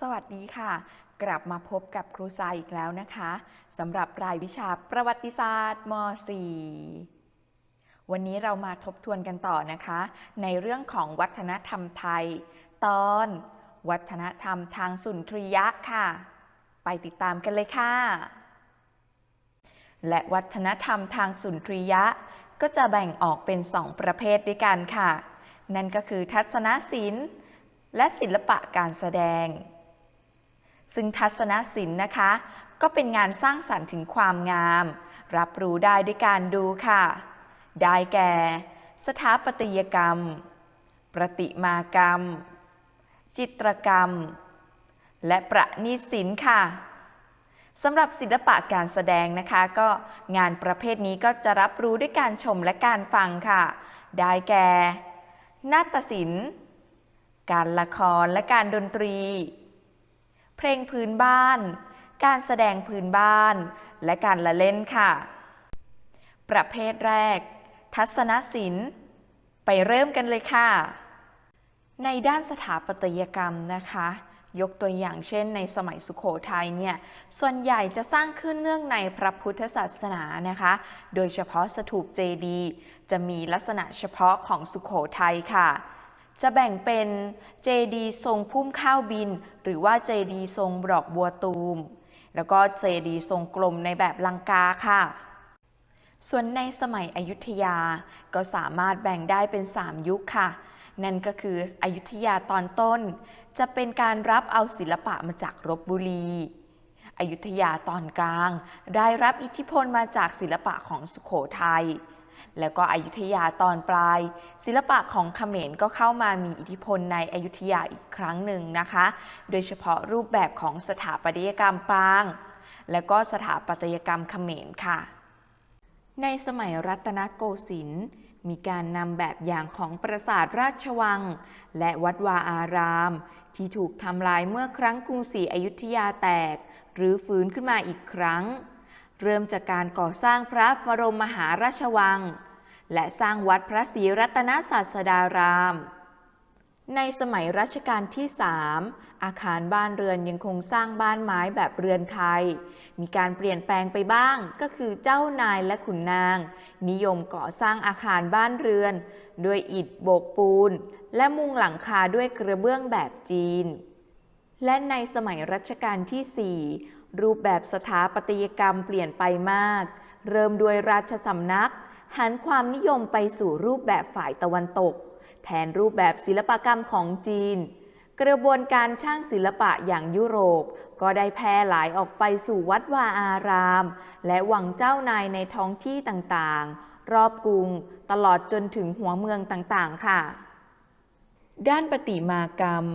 สวัสดีค่ะ กลับมาพบกับครูทรายอีกแล้วนะคะสำหรับรายวิชาประวัติศาสตร์ม .4 วันนี้เรามาทบทวนกันต่อนะคะ ในเรื่องของวัฒนธรรมไทย ตอน วัฒนธรรมทางสุนทรียะค่ะ ไปติดตามกันเลยค่ะ และวัฒนธรรมทางสุนทรียะ ก็จะแบ่งออกเป็นสองประเภทด้วยกันค่ะ นั่นก็คือทัศนศิลป์และศิลปะการแสดง ซึ่งทัศนศิลป์นะคะ ก็เป็นงานสร้างสรรค์ถึงความงาม รับรู้ได้ด้วยการดูค่ะ ได้แก่ สถาปัตยกรรม ประติมากรรม จิตรกรรม และประณีตศิลป์ค่ะสำหรับศิลปะการแสดงนะคะ ก็งานประเภทนี้ก็จะรับรู้ด้วยการชมและการฟังค่ะ ได้แก่ นาฏศิลป์ การละครและการดนตรี เพลงพื้นบ้าน การแสดงพื้นบ้าน และการละเล่นค่ะ ประเภทแรก ทัศนศิลป์ ไปเริ่มกันเลยค่ะ ในด้านสถาปัตยกรรมนะคะยกตัวอย่างเช่นในสมัยสุขโขทัยเนี่ย ส่วนใหญ่จะสร้างขึ้นเนื่องในพระพุทธศาสนานะคะ โดยเฉพาะสถูปเจดีย์จะมีลักษณะเฉพาะของสุขโขทัยค่ะ จะแบ่งเป็นเจดีย์ทรงพุ่มข้าวบิน หรือว่าเจดีย์ทรงดอกบัวตูม แล้วก็เจดีย์ทรงกลมในแบบลังกาค่ะ ส่วนในสมัยอยุธยาก็สามารถแบ่งได้เป็น 3 ยุคค่ะ นั่นก็คืออยุธยาตอนต้น จะเป็นการรับเอาศิลปะมาจากรบบุรีอยุธยาตอนกลาง ได้รับอิทธิพลมาจากศิลปะของสุขโขทัย แล้วก็อยุธยาตอนปลาย ศิลปะของเขมรก็เข้ามามีอิทธิพลในอยุธยาอีกครั้งหนึ่งนะคะ โดยเฉพาะรูปแบบของสถาปัตยกรรมปราง และก็สถาปัตยกรรมเขมรค่ะ ในสมัยรัตนโกสินทร์มีการนำแบบอย่างของปราสาทราชวัง และวัดวาอาราม ที่ถูกทำลายเมื่อครั้งกรุงศรีอยุธยาแตก หรือฟื้นขึ้นมาอีกครั้ง เริ่มจากการก่อสร้างพระบรมมหาราชวัง และสร้างวัดพระศรีรัตนศาสดาราม ในสมัยรัชกาลที่3อาคารบ้านเรือนยังคงสร้างบ้านไม้แบบเรือนไทย มีการเปลี่ยนแปลงไปบ้างก็คือเจ้านายและขุนนาง นิยมก่อสร้างอาคารบ้านเรือน ด้วยอิฐโบกปูน และมุงหลังคาด้วยกระเบื้องแบบจีน และในสมัยรัชกาลที่4 รูปแบบสถาปัตยกรรมเปลี่ยนไปมาก เริ่มด้วยราชสำนัก หันความนิยมไปสู่รูปแบบฝ่ายตะวันตก แทนรูปแบบศิลปกรรมของจีน กระบวนการช่างศิลปะอย่างยุโรป ก็ได้แพร่หลายออกไปสู่วัดวาอาราม และวังเจ้านายในท้องที่ต่างๆ รอบกรุง ตลอดจนถึงหัวเมืองต่างๆ ค่ะ ด้านประติมากรรม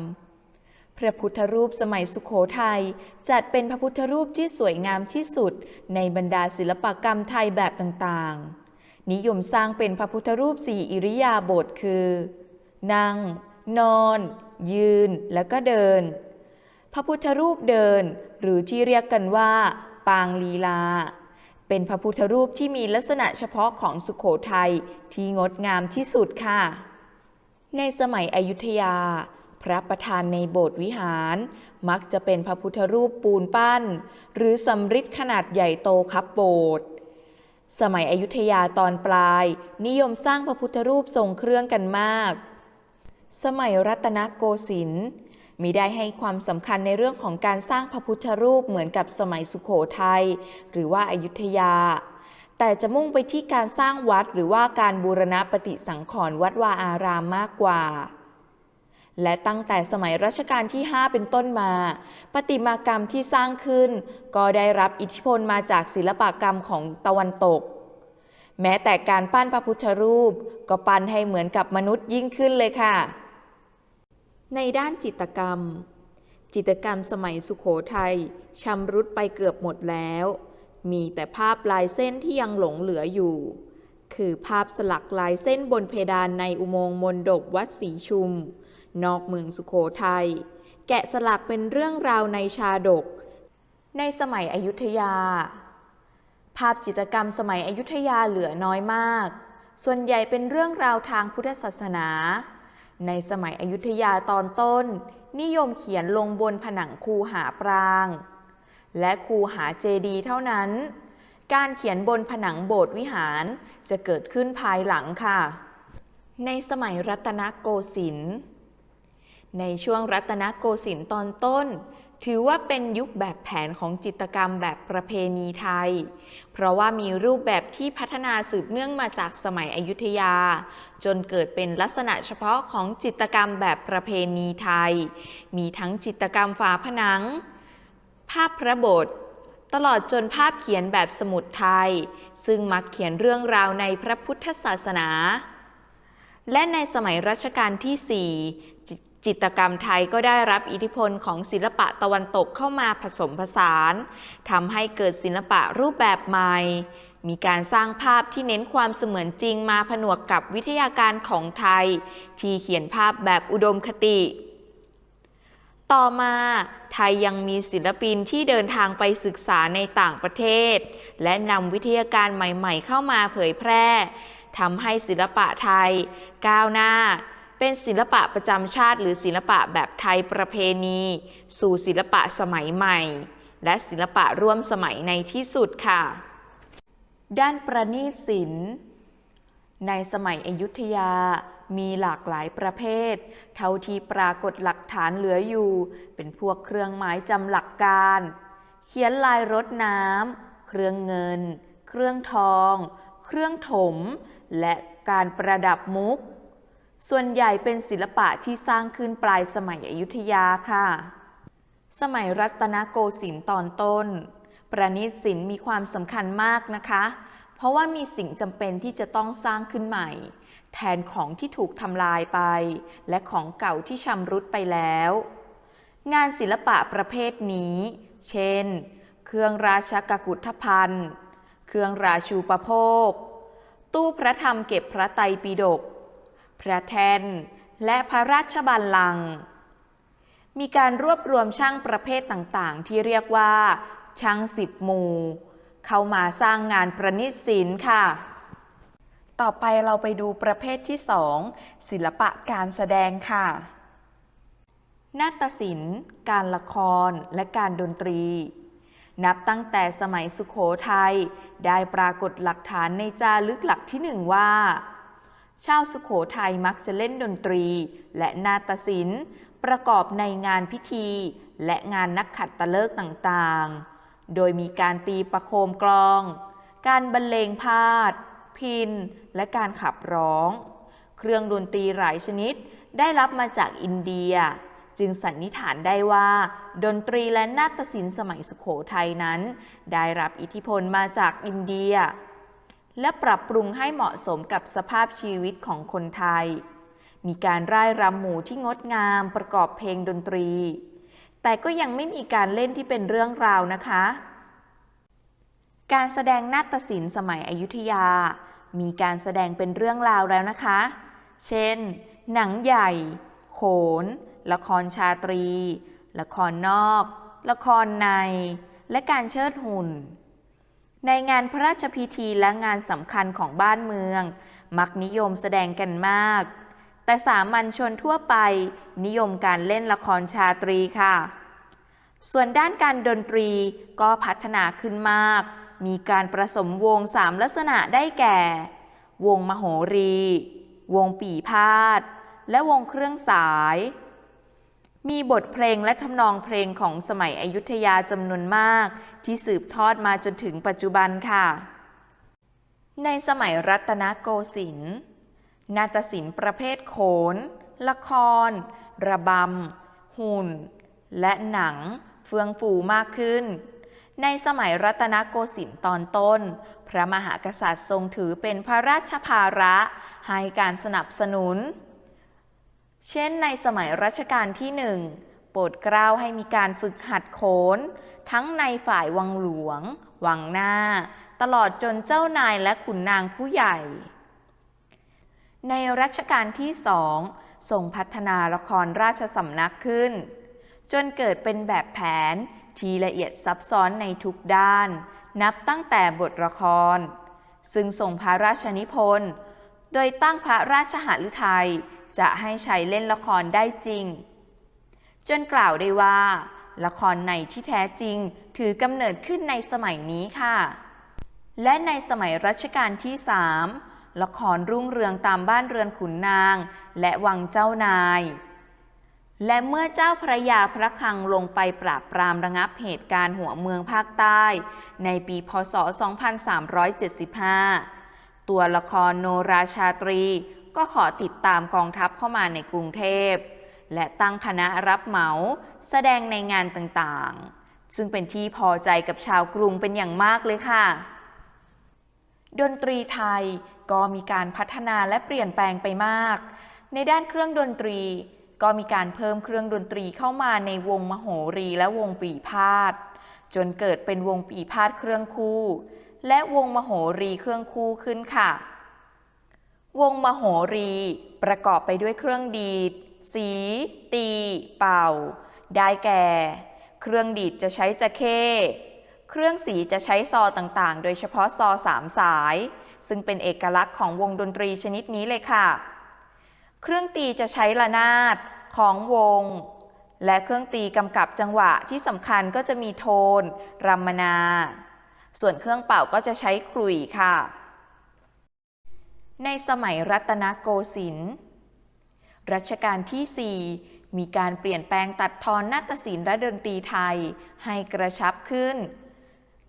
พระพุทธรูปสมัยสุขโขทัยจัดเป็นพระพุทธรูปที่สวยงามที่สุดในบรรดาศิลปกรรมไทยแบบต่างๆ นิยมสร้างเป็นพระพุทธรูปสี่อิริยาบถคือ นั่ง นอน ยืน แล้วก็เดิน พระพุทธรูปเดิน หรือที่เรียกกันว่า ปางลีลา เป็นพระพุทธรูปที่มีลักษณะเฉพาะของสุขโขทัยที่งดงามที่สุดค่ะ ในสมัยอยุธยา พระประธานในโบสถ์วิหาร มักจะเป็นพระพุทธรูปปูนปั้น หรือสำริดขนาดใหญ่โตครับโบสถ์สมัยอยุธยาตอนปลาย นิยมสร้างพระพุทธรูปทรงเครื่องกันมาก สมัยรัตนโกสินทร์มิได้ให้ความสำคัญในเรื่องของการสร้างพระพุทธรูปเหมือนกับสมัยสุขโขทัยหรือว่าอายุทยา แต่จะมุ่งไปที่การสร้างวัดหรือว่าการบูรณะปฏิสังขรณ์วัดวาอารามมากกว่า และตั้งแต่สมัยรัชกาลที่ 5 เป็นต้นมาประติมากรรมที่สร้างขึ้น ก็ได้รับอิทธิพลมาจากศิลปกรรมของตะวันตก แม้แต่การปั้นพระพุทธรูป ก็ปั้นให้เหมือนกับมนุษย์ยิ่งขึ้นเลยค่ะ ในด้านจิตกรรม จิตกรรมสมัยสุขโขทัยชำรุดไปเกือบหมดแล้ว มีแต่ภาพลายเส้นที่ยังหลงเหลืออยู่ คือภาพสลักลายเส้นบนเพดานในอุโมงค์มนดบวัดศรีชุม นอกเมืองสุขโขทัย แกะสลักเป็นเรื่องราวในชาดก ในสมัยอยุธยา ภาพจิตรกรรมสมัยอยุธยาเหลือน้อยมาก ส่วนใหญ่เป็นเรื่องราวทางพุทธศาสนา ในสมัยอยุธยาตอนต้น นิยมเขียนลงบนผนังคูหาปราง และคูหาเจดีย์เท่านั้น การเขียนบนผนังโบสถ์วิหารจะเกิดขึ้นภายหลังค่ะในสมัยรัตนโกสินทร์ ในช่วงรัตนโกสินทร์ตอนต้น ถือว่าเป็นยุคแบบแผนของจิตกรรมแบบประเพณีไทย เพราะว่ามีรูปแบบที่พัฒนาสืบเนื่องมาจากสมัยอยุธยา จนเกิดเป็นลักษณะเฉพาะของจิตกรรมแบบประเพณีไทย มีทั้งจิตกรรมฝาผนัง ภาพพระบทตลอดจนภาพเขียนแบบสมุดไทย ซึ่งมักเขียนเรื่องราวในพระพุทธศาสนาและในสมัยรัชกาลที่4 จิตกรรมไทยก็ได้รับอิทธิพลของศิลปะตะวันตกเข้ามาผสมผสานทำให้เกิดศิลปะรูปแบบใหม่ มีการสร้างภาพที่เน้นความเสมือนจริงมาผนวกกับวิทยาการของไทย ที่เขียนภาพแบบอุดมคติ ต่อมาไทยยังมีศิลปินที่เดินทางไปศึกษาในต่างประเทศ และนำวิทยาการใหม่ ๆ เข้ามาเผยแพร่ทำให้ศิลปะไทย ก้าวหน้า เป็นศิลปะประจำชาติ หรือศิลปะแบบไทยประเพณี สู่ศิลปะสมัยใหม่ และศิลปะร่วมสมัยในที่สุดค่ะ ด้านประณีตศิลป์ในสมัยอยุธยามีหลากหลายประเภท เท่าที่ปรากฏหลักฐานเหลืออยู่ เป็นพวกเครื่องหมายจำหลักการ เขียนลายรถน้ำ เครื่องเงิน เครื่องทอง เครื่องถม และการประดับมุก ส่วนใหญ่เป็นศิลปะที่สร้างขึ้นปลายสมัยอยุธยาค่ะ สมัยรัตนโกสินทร์ตอนต้น ประณีตศิลป์มีความสำคัญมากนะคะ เพราะว่ามีสิ่งจำเป็นที่จะต้องสร้างขึ้นใหม่ แทนของที่ถูกทำลายไป และของเก่าที่ชำรุดไปแล้ว งานศิลปะประเภทนี้ เช่น เครื่องราชกกุฏภัณฑ์เครื่องราชูปโภค ตู้พระธรรมเก็บพระไตรปิฎก พระแทนและพระราชบัลลังก์มีการรวบรวมช่างประเภทต่างๆ ที่เรียกว่า ช่างสิบหมู่ เข้ามาสร้างงานประณีตศิลป์ค่ะ ต่อไปเราไปดูประเภทที่สองศิลปะการแสดงค่ะ นาฏศิลป์ การละคร และการดนตรี นับตั้งแต่สมัยสุขโขทัยได้ปรากฏหลักฐานในจารึกหลักที่หนึ่งว่า ชาวสุขโขทัยมักจะเล่นดนตรี และนาฏศิลป์ ประกอบในงานพิธี และงานนักขัดตฤกษ์ต่างๆ โดยมีการตีประโคมกลอง การบรรเลงพาด พิน และการขับร้อง เครื่องดนตรีหลายชนิดได้รับมาจากอินเดีย จึงสันนิษฐานได้ว่า ดนตรีและนาฏศิลป์สมัยสุขโขทัยนั้น ได้รับอิทธิพลมาจากอินเดีย และปรับปรุงให้เหมาะสมกับสภาพชีวิตของคนไทย มีการร่ายรำหมู่ที่งดงามประกอบเพลงดนตรี แต่ก็ยังไม่มีการเล่นที่เป็นเรื่องราวนะคะ การแสดงนาฏศิลป์สมัยอยุธยา มีการแสดงเป็นเรื่องราวแล้วนะคะ เช่น หนังใหญ่ โขน ละครชาตรี ละครนอก ละครใน และการเชิดหุ่น ในงานพระราชพิธีและงานสำคัญของบ้านเมือง มักนิยมแสดงกันมาก แต่สามัญชนทั่วไป นิยมการเล่นละครชาตรีค่ะ ส่วนด้านการดนตรีก็พัฒนาขึ้นมาก มีการประสมวงสามลักษณะได้แก่ วงมโหรี วงปีพาด และวงเครื่องสาย มีบทเพลงและทำนองเพลงของสมัยอยุธยาจำนวนมาก ที่สืบทอดมาจนถึงปัจจุบันค่ะ ในสมัยรัตนโกสินทร์นาฏศิลป์ประเภทโขน ละคร ระบำ หุ่น และหนัง เฟื่องฟูมากขึ้น ในสมัยรัตนโกสินทร์ตอนต้น พระมหากษัตริย์ทรงถือเป็นพระราชภาระ ให้การสนับสนุน เช่นในสมัยรัชกาลที่หนึ่งโปรดเกล้าให้มีการฝึกหัดโขน ทั้งในฝ่ายวังหลวง วังหน้า ตลอดจนเจ้านายและขุนนางผู้ใหญ่ ในรัชกาลที่สองทรงพัฒนาละครราชสำนักขึ้น จนเกิดเป็นแบบแผนที่ละเอียดซับซ้อนในทุกด้าน นับตั้งแต่บทละคร ซึ่งส่งพระราชนิพนธ์ โดยตั้งพระราชหฤทัย จะให้ใช้เล่นละครได้จริง จนกล่าวได้ว่า ละครในที่แท้จริงถือกำเนิดขึ้นในสมัยนี้ค่ะ และในสมัยรัชกาลที่สามละครรุ่งเรืองตามบ้านเรือนขุนนาง และวังเจ้านาย และเมื่อเจ้าพระยาพระคลังลงไปปราบปรามระงับเหตุการณ์หัวเมืองภาคใต้ ในปีพศ 2375 ตัวละครโนราชาตรี ก็ขอติดตามกองทัพเข้ามาในกรุงเทพ และตั้งคณะรับเหมาแสดงในงานต่างๆ ซึ่งเป็นที่พอใจกับชาวกรุงเป็นอย่างมากเลยค่ะ ดนตรีไทยก็มีการพัฒนาและเปลี่ยนแปลงไปมาก ในด้านเครื่องดนตรี ก็มีการเพิ่มเครื่องดนตรีเข้ามาในวงมโหรีและวงปีพาดจนเกิดเป็นวงปีพาดเครื่องคู่ และวงมโหรีเครื่องคู่ขึ้นค่ะ วงมโหรี ประกอบไปด้วยเครื่องดีด สี ตี เป่า ได้แก่ เครื่องดีดจะใช้จะเข้ เครื่องสีจะใช้ซอต่างๆ โดยเฉพาะซอสามสาย ซึ่งเป็นเอกลักษณ์ของวงดนตรีชนิดนี้เลยค่ะ เครื่องตีจะใช้ระนาดของวง และเครื่องตีกำกับจังหวะที่สำคัญก็จะมีโทน รัมมนา ส่วนเครื่องเป่าก็จะใช้ขลุ่ยค่ะ ในสมัยรัตนโกสินทร์รัชกาลที่ 4 มีการเปลี่ยนแปลงตัดทอนนาฏศิลป์และดนตรีไทยให้กระชับขึ้น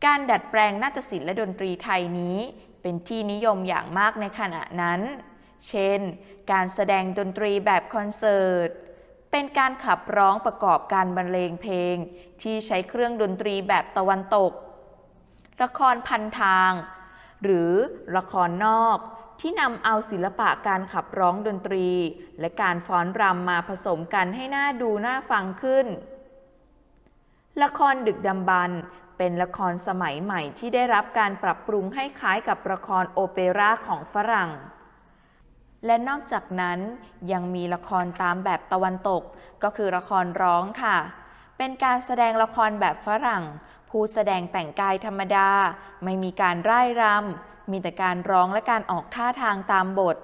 การดัดแปลงนาฏศิลป์และดนตรีไทยนี้เป็นที่นิยมอย่างมากในขณะนั้น เช่น การแสดงดนตรีแบบคอนเสิร์ต เป็นการขับร้องประกอบการบรรเลงเพลง ที่ใช้เครื่องดนตรีแบบตะวันตก ละครพันทาง หรือละครนอก ที่นำเอาศิลปะการขับร้องดนตรี และการฟ้อนรำมาผสมกันให้น่าดูน่าฟังขึ้น ละครดึกดำบรรเป็นละครสมัยใหม่ที่ได้รับการปรับปรุงให้คล้ายกับละครโอเปร่าของฝรั่ง และนอกจากนั้นยังมีละครตามแบบตะวันตก ก็คือละครร้องค่ะ เป็นการแสดงละครแบบฝรั่ง ผู้แสดงแต่งกายธรรมดา ไม่มีการร่ายรำ มีแต่การร้องและการออกท่าทางตามบท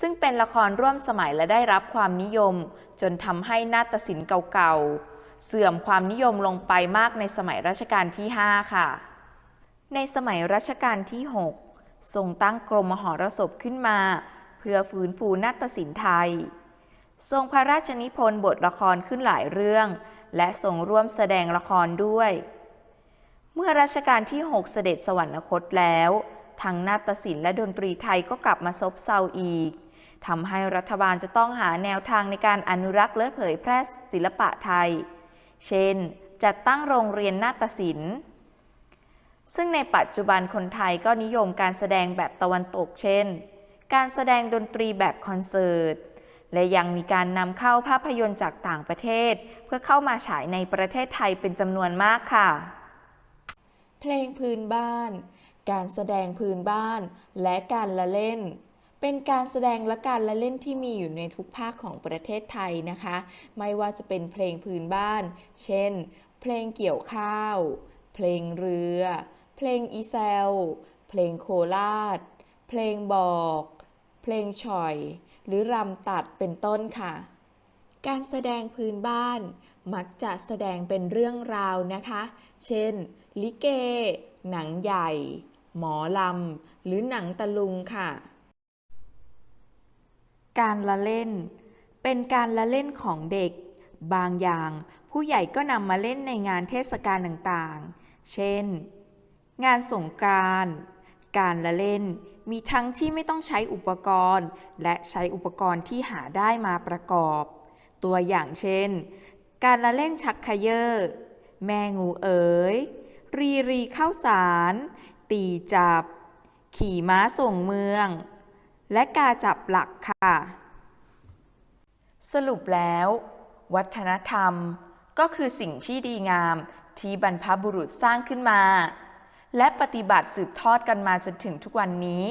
ซึ่งเป็นละครร่วมสมัยและได้รับความนิยม จนทำให้นาฏศิลป์เก่าๆ เสื่อมความนิยมลงไปมากในสมัยรัชกาลที่ 5 ค่ะ ในสมัยรัชกาลที่ 6 ทรงตั้งกรมมหรสพขึ้นมา เพื่อฟื้นฟูนาฏศิลป์ไทย ทรงพระราชนิพนธ์บทละครขึ้นหลายเรื่อง และทรงร่วมแสดงละครด้วย มื่อรัชกาลที่ 6 เสด็จสวรรคตแล้วทั้งนาฏศิลป์และดนตรีไทยก็กลับมาซบเซาอีกทำให้รัฐบาลจะต้องหาแนวทางในการอนุรักษ์และเผยแพร่ศิลปะไทย เช่น จัดตั้งโรงเรียนนาฏศิลป์ ซึ่งในปัจจุบันคนไทยก็นิยมการแสดงแบบตะวันตกเช่น การแสดงดนตรีแบบคอนเสิร์ต และยังมีการนำเข้าภาพยนตร์จากต่างประเทศ เพื่อเข้ามาฉายในประเทศไทยเป็นจำนวนมากค่ะ เพลงพื้นบ้าน การแสดงพื้นบ้าน และการละเล่น เป็นการแสดงและการละเล่นที่มีอยู่ในทุกภาคของประเทศไทยนะคะ ไม่ว่าจะเป็นเพลงพื้นบ้าน เช่น เพลงเกี่ยวข้าว เพลงเรือ เพลงอีแซล เพลงโคราช เพลงบอก เพลงฉ่อย หรือรำตัดเป็นต้นค่ะการแสดงพื้นบ้าน มักจะแสดงเป็นเรื่องราวนะคะ เช่น ลิเก หนังใหญ่ หมอลำ หรือหนังตะลุงค่ะ การละเล่น เป็นการละเล่นของเด็ก บางอย่าง ผู้ใหญ่ก็นำมาเล่นในงานเทศกาลต่างๆ เช่น งานสงกรานต์การละเล่นมีทั้งที่ไม่ต้องใช้อุปกรณ์ และใช้อุปกรณ์ที่หาได้มาประกอบ ตัวอย่างเช่น การละเล่นชักเขยอแม่งูเอ๋ย รีรีเข้าสาร ตีจับ ขี่ม้าส่งเมือง และกาจับหลักค่ะ สรุปแล้ว วัฒนธรรมก็คือสิ่งที่ดีงามที่บรรพบุรุษสร้างขึ้นมา และปฏิบัติสืบทอดกันมาจนถึงทุกวันนี้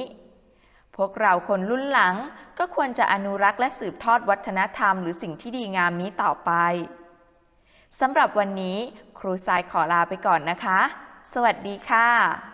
พวกเราคนรุ่นหลังก็ควรจะอนุรักษ์และสืบทอดวัฒนธรรมหรือสิ่งที่ดีงามนี้ต่อไปสำหรับวันนี้ ครูทรายขอลาไปก่อนนะคะ สวัสดีค่ะ